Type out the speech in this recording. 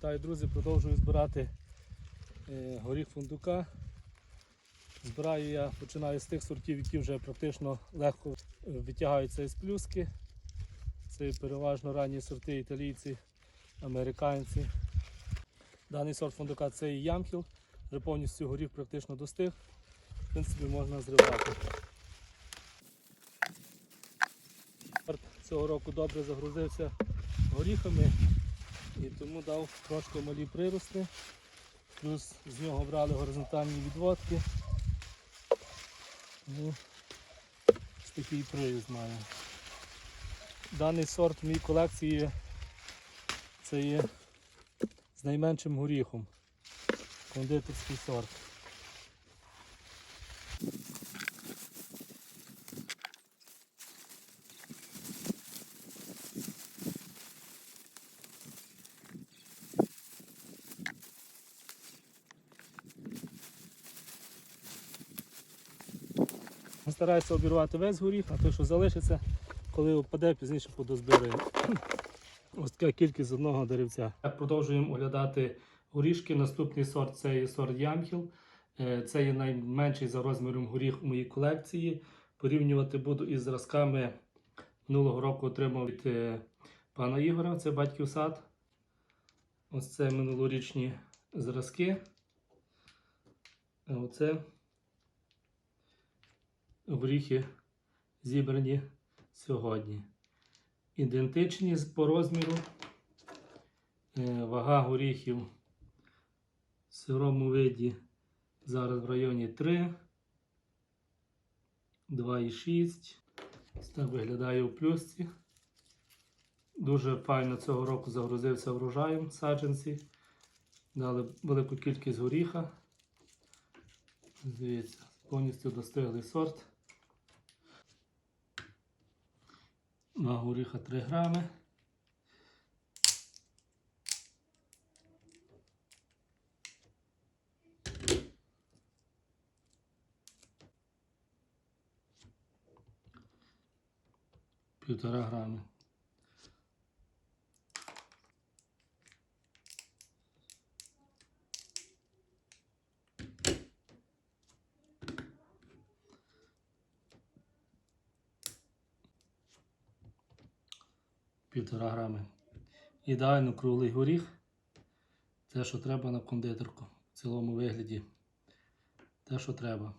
Вітаю, друзі, продовжую збирати е, горіх фундука. Збираю я починаю з тих сортів, які вже практично легко витягаються із плюски. Це переважно ранні сорти італійці, американці. Даний сорт фундука це і ямхіл, вже повністю горіх практично достиг. В принципі, можна зривати. Цього року добре загрузився горіхами і тому дав трошки малі прирости. Плюс з нього брали горизонтальні відводки. Ну, ось такий приїзд має. Даний сорт в моїй колекції це є з найменшим горіхом. Кондитерський сорт. Стараюся обірвати весь горіх, а той, що залишиться, коли впаде, пізніше подозбираю. Ось така кількість одного деревця. Продовжуємо оглядати горішки. Наступний сорт це є сорт Ямхіл. Е, Це є найменший за розміром горіх у моїй колекції. Порівнювати буду із зразками минулого року отримав від е, пана Ігора, це батьків сад. Ось це минулорічні зразки. А оце горіхи зібрані сьогодні. Ідентичні по розміру. Е, Вага горіхів в сирому виді зараз в районі 3, 2,6. Ось так виглядає у плюсці. Дуже файно цього року загрузився врожаєм саджанці. Дали велику кількість горіха. Дивіться, повністю достиглий сорт. Вага горіха 3 грами. Півтора грами. Півтора грами. Ідеально круглий горіх. Те, що треба на кондитерку. В цілому вигляді. Те, що треба.